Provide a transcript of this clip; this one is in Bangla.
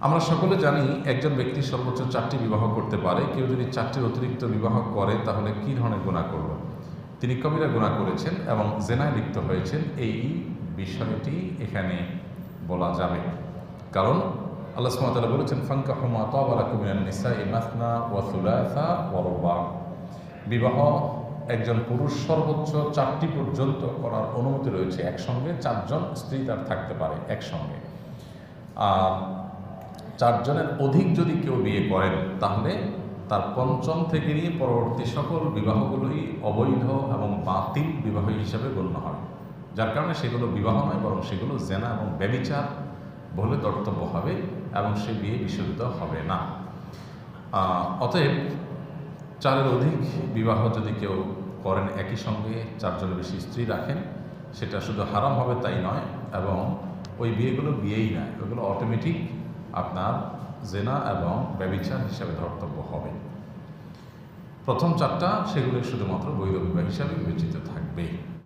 আমরা সকলে জানি একজন ব্যক্তি সর্বোচ্চ চারটি বিবাহ করতে পারে। কেউ যদি চারটির অতিরিক্ত বিবাহ করে, তাহলে কী ধরনের গুণা করল? তিনি কবিরা গুণা করেছেন এবং জেনায় লিপ্ত হয়েছেন। এই বিষয়টি এখানে বলা যাবে। কারণ আল্লাহ সুমাতালা বলেছেন ফাঙ্কা হুমা তবালা কুমিনান নিসা ইমাসনা ওয়াসুলাসা ওয়ারবা বিবাহ একজন পুরুষ সর্বোচ্চ চারটি পর্যন্ত করার অনুমতি রয়েছে। একসঙ্গে চারজন স্ত্রী তার থাকতে পারে, একসঙ্গে। আর চারজনের অধিক যদি কেউ বিয়ে করেন, তাহলে তার পঞ্চম থেকে নিয়ে পরবর্তী সকল বিবাহগুলোই অবৈধ এবং বাতিল বিবাহ হিসাবে গণ্য হয়। যার কারণে সেগুলো বিবাহ নয়, বরং সেগুলো জেনা এবং ব্যবিচার বলে কর্তব্য হবে এবং সে বিয়ে বিশুদ্ধ হবে না। অতএব চারের অধিক বিবাহ যদি কেউ করেন একই সঙ্গে, চারজনের বেশি স্ত্রী রাখেন, সেটা শুধু হারাম হবে তাই নয়, এবং ওই বিয়েগুলো বিয়েই নয়, ওগুলো অটোমেটিক আপনার জেনা এবং ব্যবিচার হিসাবে ধর্তব্য হবে। প্রথম চারটা সেগুলো শুধুমাত্র বৈধ বিবাহ হিসাবে বিবেচিত থাকবে।